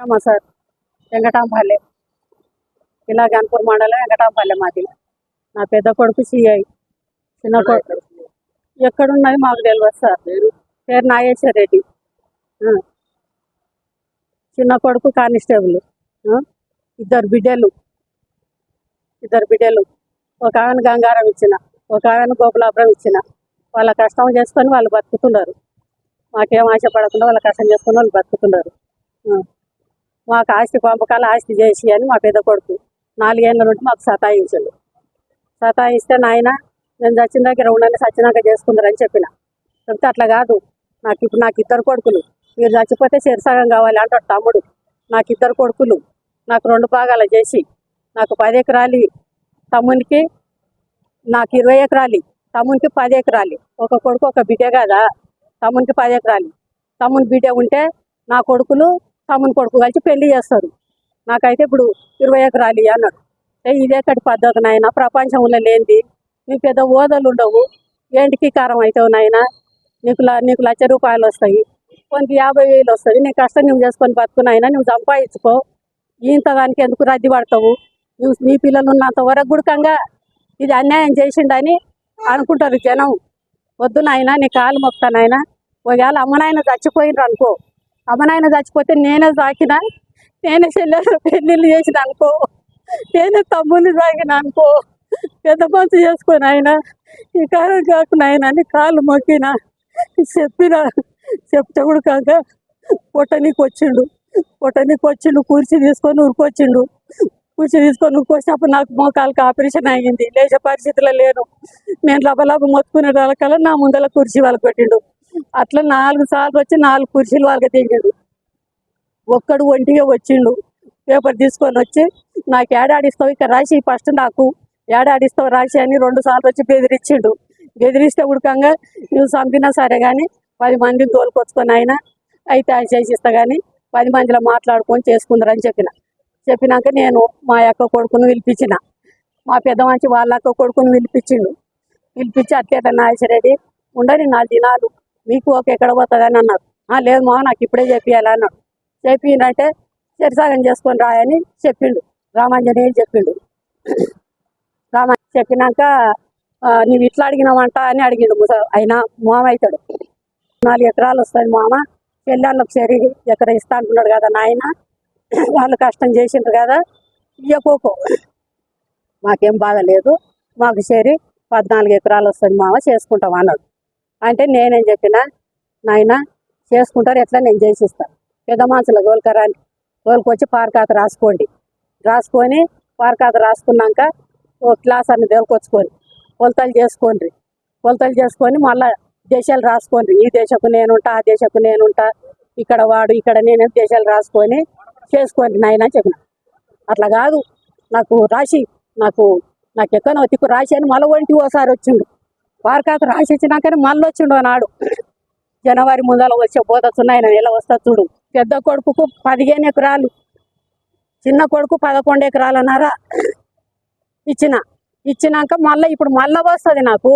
మా సార్ వెంకటాంపల్లె. ఇలా గన్పూర్ మండలం వెంకటాంపల్లె మాది. నా పెద్ద కొడుకు సిఐ చిన్న కొడుకు ఎక్కడున్నది మాకు తెలియదు సార్. పేరు? నాగేశ్వర రెడ్డి. చిన్న కొడుకు కానిస్టేబుల్. ఇద్దరు బిడ్డలు. ఇద్దరు బిడ్డలు. ఒక ఆమెను గంగారం ఇచ్చిన ఒక ఆమెను గోపులాపురం ఇచ్చిన. వాళ్ళ కష్టం చేసుకొని వాళ్ళు బతుకుతున్నారు. మాకేం ఆశపడకుండా వాళ్ళ కష్టం చేసుకొని వాళ్ళు బతుకుతున్నారు. మాకు ఆస్తి పంపకాలు ఆస్తి చేసి అని మా పెద్ద కొడుకు నాలుగేళ్ళ నుండి మాకు సతాయించాడు. సతాయిస్తే నాయన నేను చచ్చిన దగ్గర ఉండండి సచ్చినాక చేసుకుందరని చెప్పిన. చెప్తే అట్లా కాదు. నాకు ఇప్పుడు నాకు ఇద్దరు కొడుకులు. మీరు చచ్చిపోతే సగం కావాలి అంటాడు తమ్ముడు. నాకు ఇద్దరు కొడుకులు. నాకు రెండు భాగాలు చేసి నాకు పది ఎకరాలు తమ్మునికి నాకు ఇరవై ఎకరాలు. తమ్మునికి పది ఎకరాలు. ఒక కొడుకు ఒక బిడ్డే కదా? తమ్మునికి పది ఎకరాలు. తమ్ముని బిడ్డ ఉంటే నా కొడుకులు తమ్ముని కొడుకు కలిసి పెళ్ళి చేస్తారు. నాకైతే ఇప్పుడు ఇరవై ఎకరాలు అన్నాడు ఇదే ఇదేకటి పద్ధతి నాయన ప్రపంచంలో లేనిది. నీకు పెద్ద ఓదలు ఉండవు. ఏంటికి కారం అవుతావు నాయన? నీకు ల- నీకు లక్ష రూపాయలు వస్తాయి. కొన్ని యాభై వేలు వస్తుంది. నీ కష్టం నువ్వు చేసుకొని బతుకున్నాయినా నువ్వు సంపాదించుకో. ఇంత దానికి ఎందుకు రద్దీ పడతావు? నువ్వు నీ పిల్లలు ఉన్నంత వరకు గుడకంగా ఇది అన్యాయం చేసిండని అనుకుంటారు జనం. వద్దు నాయన నీ కాలు మొక్తానైనా ఒకవేళ అమ్మనాయన చచ్చిపోయినరు అనుకో అమ్మనాయన చచ్చిపోతే నేనే సాకినా? నేనే చెల్లెలు పెళ్ళిళ్ళు చేసిన అనుకో. నేనే తమ్ముళ్ళు సాగిన అనుకో. పెద్ద పంచు చేసుకొని ఆయన ఈ కారం కాకు ఆయన అని కాళ్ళు మొక్కిన? చెప్పిన? చెప్తే కూడా కాక పొట్టనీకి వచ్చిండు. పొట్టనీకి వచ్చిండు కుర్చీ తీసుకొని ఉరికొచ్చిండు కుర్చీ తీసుకొని ఉరికొచ్చినప్పుడు నాకు మోకాలకు ఆపరేషన్ అయ్యింది. లేచే పరిస్థితిలో లేను. నేను లబలబ మొత్తుకునే వాళ్ళకల్లా నా ముందల కుర్చీ వాళ్ళకి పెట్టిండు. అట్లా నాలుగు సార్లు వచ్చి నాలుగు కుర్చీలు వాళ్ళకి దిగిండు ఒక్కడు ఒంటిగా వచ్చిండు. పేపర్ తీసుకొని వచ్చి నాకు ఏడాడిస్తావు ఇక్కడ రాసి ఫస్ట్ నాకు ఏడాడిస్తావు రాసి అని రెండు సార్లు వచ్చి బెదిరించిండు బెదిరిస్తే ఉడకంగా నువ్వు చంపినా సరే కానీ పది మందిని తోలుకొచ్చుకొని ఆయన అయితే ఆయన చేసిస్తా కానీ పది మందిలో మాట్లాడుకొని చేసుకుందరని చెప్పిన. చెప్పినాక నేను మా యొక్క కొడుకును పిలిపించిన. మా పెద్ద మంచి వాళ్ళ అక్క కొడుకును పిలిపించిండు. పిలిపించి అట్లేట నాగేశ్వరరెడ్డి ఉండని నాలుగు దినాలు మీకు ఓకే ఎక్కడ పోతుందని అన్నారు. లేదు మా నాకు ఇప్పుడే చెప్పియాలి అన్నాడు. చెప్పిందంటే చెరిసాగం చేసుకొని రాయని చెప్పిండు. రామాంజనేయులు చెప్పిండు. రామ చెప్పినాక "ఆ, నువ్వు ఇట్లా అడిగినావంట అని అడిగిండు ముస అయినా మామ అవుతాడు నాలుగు ఎకరాలు వస్తుంది మామ పెళ్ళాళ్ళకి సరి ఎకర ఇస్తా అంటున్నాడు కదా నాయన. వాళ్ళు కష్టం చేసిండ్రు కదా ఇయ్యకోకో మాకేం బాధ లేదు మాకు సరి పద్నాలుగు ఎకరాలు వస్తుంది మామ చేసుకుంటాం అన్నాడు. అంటే నేనేం చెప్పిన నాయన చేసుకుంటారు ఎట్లా నేను చేసిస్తాను పెద్ద మనుషుల తోలుకరాని గోల్కొచ్చి పార్కాత రాసుకోండి. రాసుకొని పార్కాత రాసుకున్నాక ఓ క్లాస్ అన్ని తోలుకొచ్చుకొని కొలతలు చేసుకోండి. కొలతలు చేసుకొని మళ్ళా దేశాలు రాసుకోండి. ఈ దేశపు నేనుంటా ఆ దేశపు నేనుంటా ఇక్కడ వాడు ఇక్కడ నేను దేశాలు రాసుకొని చేసుకోండి నాయన చెప్పిన. అట్లా కాదు. నాకు రాసి నాకు నాకు ఎక్కనో తిక్కు రాసి అని మళ్ళీ ఒంటి ఓసారి వచ్చిండు. వారికాక రాసి ఇచ్చినాకనే మళ్ళీ వచ్చిండు నాడు జనవరి ముందర వచ్చే పోతున్నాయి ఆయన ఎలా వస్తా చూడు. పెద్ద కొడుకుకు పదిహేను ఎకరాలు. చిన్న కొడుకు పదకొండు ఎకరాలన్నారా? ఇచ్చిన. ఇచ్చినాక మళ్ళీ ఇప్పుడు మళ్ళీ వస్తుంది నాకు.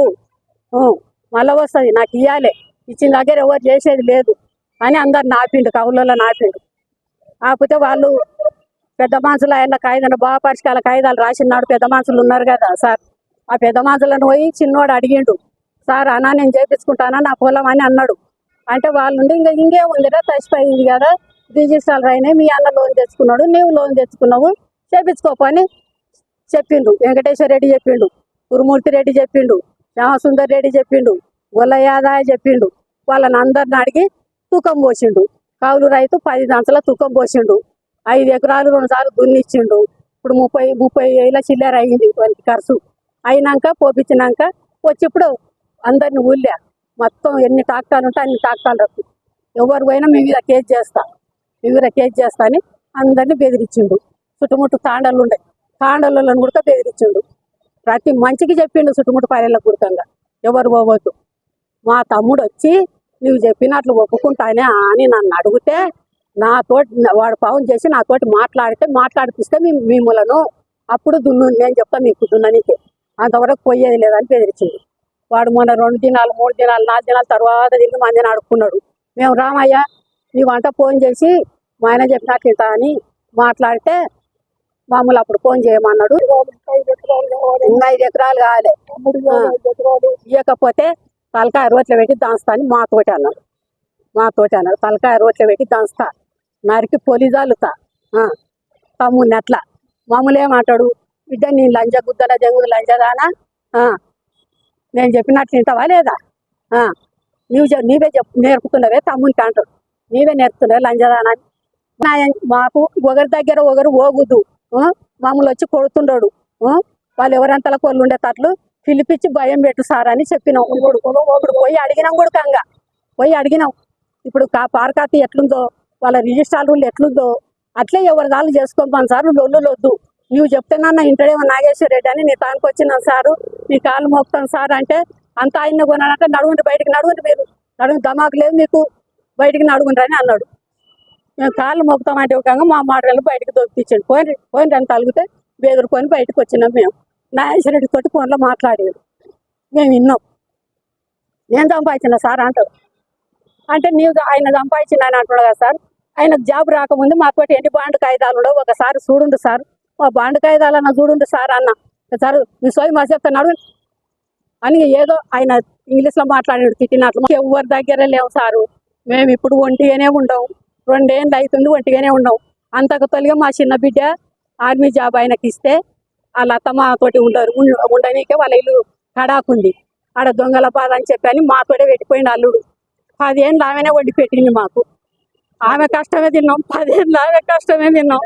మళ్ళీ వస్తుంది. నాకు ఇవ్వాలి ఇచ్చిన దగ్గర ఎవరు చేసేది లేదు. అని అందరు నాపిండు కవులలో నాపిండు. కాకపోతే వాళ్ళు పెద్ద మనుషులు ఆయన కాగితాలు బాగా పరిష్కాల కాగితాలు రాసినాడు. పెద్ద మనుషులు ఉన్నారు కదా సార్. ఆ పెద్ద పోయి చిన్నోడు అడిగిండు సార్ అన్నా నేను చేపించుకుంటానా నా పొలం అని అన్నాడు. అంటే వాళ్ళు ఇంకా ఇంకే ఉందిరా తచ్చిపోయింది కదా రిజిస్ట్రాలు అయినాయి మీ అన్న లోన్ తెచ్చుకున్నాడు నీవు లోన్ తెచ్చుకున్నావు చేపించుకోపని చెప్పిండు. వెంకటేశ్వర రెడ్డి చెప్పిండు గురుమూర్తి రెడ్డి చెప్పిండు శ్యామసుందర్ రెడ్డి చెప్పిండు గొల్ల యాదాయ చెప్పిండు. వాళ్ళని అందరిని అడిగి తూకం పోసిండు. కౌలు రైతు పది దాంట్లో తూకం పోసిండు. ఐదు ఎకరాలు రెండు సార్లు దున్నిచ్చిండు. ఇప్పుడు ముప్పై ముప్పై వేల చిల్లర అయింది వానికి ఖర్చు. అయినాక పోపించినాక వచ్చిప్పుడు అందరిని ఊళ్ళా. మొత్తం ఎన్ని టాక్టాలు ఉంటే అన్ని టాక్టాలు రప్పు. ఎవరు పోయినా మీ మీద కేసు చేస్తా. మీ మీద కేసు చేస్తా అని అందరిని బెదిరించిండు. చుట్టుముట్టు తాండలు ఉండే. తాండలను కూడా బెదిరించిండు. ప్రతి మంచికి చెప్పిండు చుట్టుముట్టు పల్లెలకు గుర్తంగా. ఎవరు పోవద్దు. మా తమ్ముడు వచ్చి నువ్వు చెప్పినట్లు ఒప్పుకుంటానే అని నన్ను అడిగితే నాతోటి వాడు పవన్ చేసి నాతోటి మాట్లాడితే మాట్లాడిపిస్తే మీ మిమ్మలను అప్పుడు దున్ను నేను చెప్తా మీకు దున్ననికే. అంతవరకు పోయేది లేదని బెదిరించింది. వాడు మొన్న రెండు దినాలు మూడు దినాలు నాలుగు దినాల తర్వాత తిరిగి మందిని అడుక్కున్నాడు మేము రామయ్య నీ వంట ఫోన్ చేసి మా ఆయన చెప్పినట్లు ఇంత అని మాట్లాడితే మామూలు అప్పుడు ఫోన్ చేయమన్నాడు. ఇంకా ఐదు ఎకరాలు కావాలి ఇవ్వకపోతే తలకాయ రోట్లో పెట్టి దాస్తాను మాతోటి అన్నాడు. మాతోటి అన్నాడు. తలకాయ రోట్లో పెట్టి దంచుతా నరికి పొలి ఆ, తమ్ముడిని అట్లా. మామూలు ఏమంటాడు బిడ్డ నీ లంజ గుద్దల జంగుడు లంజదానా ఆ, నేను చెప్పినట్లు తింటావా లేదా? ఆ, నీవు నీవే చెప్ నేర్పుతున్నవే తమ్మునికి అంటాడు నీవే నేర్పుతున్నావే లంజదానా మాకు ఒకరి దగ్గర ఒకరు ఓగుద్దు మమ్మల్ని మామూలు వచ్చి కొడుతుండడు. వాళ్ళు ఎవరంతల కోళ్ళు ఉండేటట్లు పిలిపించి భయం పెట్టు సార్ అని చెప్పినాం. ఇప్పుడు పోయి అడిగినాం కూడా కంగా. పోయి అడిగినాం. ఇప్పుడు కా పార్కాతి ఎట్లుందో వాళ్ళ రిజిస్ట్రార్ రూల్ ఎట్లుందో అట్లే ఎవరి దాళ్ళు చేసుకోమని సార్. లొల్లు వద్దు నువ్వు చెప్తున్నాన్న ఇంటడే నాగేశ్వర రెడ్డి అని నీ తానికి వచ్చినాను సారు. నీ కాలు మోపుతాను సార్ అంటే అంత ఆయన కొనాలంటే నడుగుండి బయటికి నడుగుండి మీరు నడుగు దమాకు లేదు మీకు. బయటికి నడుగుండ్రి అని అన్నాడు. మేము కాళ్ళు మోపుతామంటే ఒక మా మాటలు బయటకు దొరికించండి పోయిన పోయిన అని తలిగితే బెదిరిపోయి బయటకు వచ్చినాం మేము. నాగేశ్వర రెడ్డి తోటి ఫోన్లో మాట్లాడేది. మేము విన్నాం. నేను సంపాదించిన సార్ అంటాడు. అంటే నీవు ఆయన సంపాదించిన ఆయన అంటున్నాడు కదా సార్. ఆయన జాబ్ రాకముందు మాతోటి ఎన్ని బాండ్ కాగితాలు ఉండవు. ఒకసారి చూడండి సార్. బాండ్ కాగితాలు అన్న చూడుండు సార్ అన్న. సార్ మీ సోయి మా చెప్తున్నాడు అని ఏదో ఆయన ఇంగ్లీష్లో మాట్లాడాడు తిట్టినట్లు. ఎవరి దగ్గర లేవు సారు. మేము ఇప్పుడు ఒంటిగానే ఉండవు రెండేళ్ళు అవుతుంది ఒంటిగానే ఉండవు అంతకు తొలిగా మా చిన్న బిడ్డ ఆర్మీ జాబ్ ఆయనకి ఇస్తే వాళ్ళ అత్తమ్మ తోటి ఉండరు. ఉండ- ఉండనీకే వాళ్ళ ఇల్లు కడాకుంది. ఆడ దొంగల బాధ అని చెప్పి అని మాతోటే పెట్టిపోయింది అల్లుడు. పదేళ్ళు ఆమెనే వండి పెట్టింది మాకు. ఆమె కష్టమే తిన్నాం. పదేళ్ళు ఆమె కష్టమే తిన్నాం.